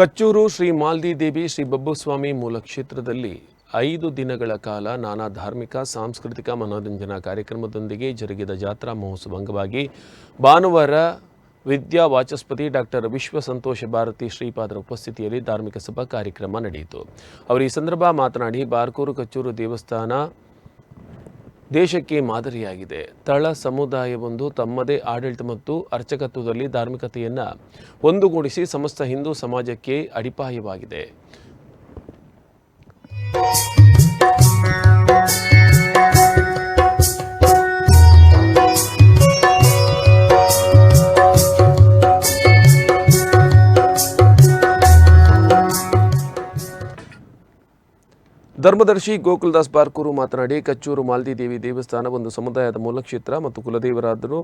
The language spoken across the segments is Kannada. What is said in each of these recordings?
ಕಚ್ಚೂರು ಶ್ರೀ ಮಾಲ್ದಿ ದೇವಿ ಶ್ರೀ ಬಬ್ಬುಸ್ವಾಮಿ ಮೂಲ ಕ್ಷೇತ್ರದಲ್ಲಿ ಐದು ದಿನಗಳ ಕಾಲ ನಾನಾ ಧಾರ್ಮಿಕ, ಸಾಂಸ್ಕೃತಿಕ ಮನೋರಂಜನಾ ಕಾರ್ಯಕ್ರಮದೊಂದಿಗೆ ಜರುಗಿದ ಜಾತ್ರಾ ಮಹೋತ್ಸವ ಅಂಗವಾಗಿ ಭಾನುವಾರ ವಿದ್ಯಾ ವಾಚಸ್ಪತಿ ಡಾಕ್ಟರ್ ವಿಶ್ವ ಸಂತೋಷ ಭಾರತಿ ಶ್ರೀಪಾದರ ಉಪಸ್ಥಿತಿಯಲ್ಲಿ ಧಾರ್ಮಿಕ ಸಭಾ ಕಾರ್ಯಕ್ರಮ ನಡೆಯಿತು. ಅವರು ಈ ಸಂದರ್ಭ ಮಾತನಾಡಿ, ಬಾರ್ಕೂರು ಕಚ್ಚೂರು ದೇವಸ್ಥಾನ ದೇಶಕ್ಕೆ ಮಾದರಿಯಾಗಿದೆ. ತಳ ಸಮುದಾಯವೊಂದು ತಮ್ಮದೇ ಆಡಳಿತ ಮತ್ತು ಅರ್ಚಕತ್ವದಲ್ಲಿ ಧಾರ್ಮಿಕತೆಯನ್ನು ಒಂದುಗೂಡಿಸಿ ಸಮಸ್ತ ಹಿಂದೂ ಸಮಾಜಕ್ಕೆ ಅಡಿಪಾಯವಾಗಿದೆ. ಧರ್ಮದರ್ಶಿ ಗೋಕುಲ್ದಾಸ್ ಬಾರ್ಕೂರು ಮಾತನಾಡಿ, ಕಚ್ಚೂರು ಮಾಲ್ದಿ ದೇವಿ ದೇವಸ್ಥಾನ ಒಂದು ಸಮುದಾಯದ ಮೂಲಕ್ಷೇತ್ರ ಮತ್ತು ಕುಲದೇವರಾದರೂ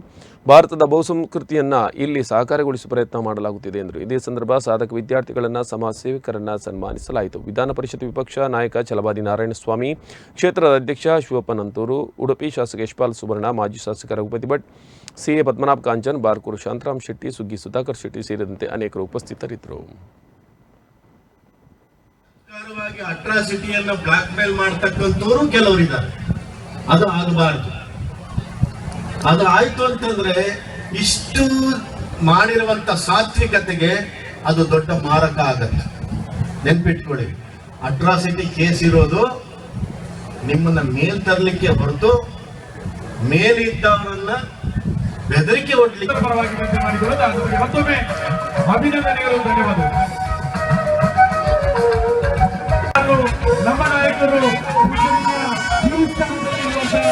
ಭಾರತದ ಬಹುಸಂಸ್ಕೃತಿಯನ್ನು ಇಲ್ಲಿ ಸಾಕಾರಗೊಳಿಸುವ ಪ್ರಯತ್ನ ಮಾಡಲಾಗುತ್ತಿದೆ ಎಂದರು. ಇದೇ ಸಂದರ್ಭ ಸಾಧಕ ವಿದ್ಯಾರ್ಥಿಗಳನ್ನು ಸಮಾಜ ಸೇವಕರನ್ನು ಸನ್ಮಾನಿಸಲಾಯಿತು. ವಿಧಾನ ಪರಿಷತ್ ವಿಪಕ್ಷ ನಾಯಕ ಛಲವಾದಿ ನಾರಾಯಣಸ್ವಾಮಿ, ಕ್ಷೇತ್ರದ ಅಧ್ಯಕ್ಷ ಶಿವಪ್ಪ ನಂತೂರು ಉಡುಪಿ ಶಾಸಕ ಯಶ್ಪಾಲ್ ಸುವರ್ಣ, ಮಾಜಿ ಶಾಸಕ ರಘುಪತಿ ಭಟ್ ಸಿಎ ಪದ್ಮನಾಭ್ ಕಾಂಚನ್, ಬಾರ್ಕೂರು ಶಾಂತರಾಮ್ ಶೆಟ್ಟಿ, ಸುಗ್ಗಿ ಸುಧಾಕರ್ ಶೆಟ್ಟಿ ಸೇರಿದಂತೆ ಅನೇಕರು ಉಪಸ್ಥಿತರಿದ್ದರು. ಸರ್ಕಾರವಾಗಿ ಅಟ್ರಾಸಿಟಿಯನ್ನು ಬ್ಲಾಕ್ ಮೇಲ್ ಮಾಡ್ತಕ್ಕಂಥವ್ರು ಕೆಲವರಿದ್ದಾರೆ. ಅದು ಆಗಬಾರ್ದು. ಅದು ಆಯ್ತು ಅಂತಂದ್ರೆ ಇಷ್ಟು ಮಾಡಿರುವಂತ ಸಾತ್ವಿಕತೆಗೆ ಅದು ದೊಡ್ಡ ಮಾರಕ ಆಗತ್ತೆ. ನೆನ್ಪಿಟ್ಕೊಳ್ಳಿ. ಅಟ್ರಾಸಿಟಿ ಕೇಸ್ ಇರೋದು ನಿಮ್ಮನ್ನ ಮೇಲ್ ತರಲಿಕ್ಕೆ ಹೊರತು ಮೇಲಿದ್ದವರನ್ನ ಬೆದರಿಕೆ ಅದಕ್ಕೆ ಮತ್ತೊಮ್ಮೆ ಅಭಿನಂದನೆಗಳು ಧನ್ಯವಾದ ಸ್ಥಾನದಲ್ಲಿರುವಂತಹ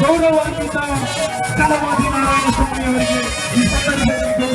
ಗೌರವಾನ್ವಿತ ಸ್ಥಳವಾಗಿ ನಾರಾಯಣ ಸ್ವಾಮಿ ಅವರಿಗೆ ಈ ಸಂದರ್ಭದಲ್ಲಿ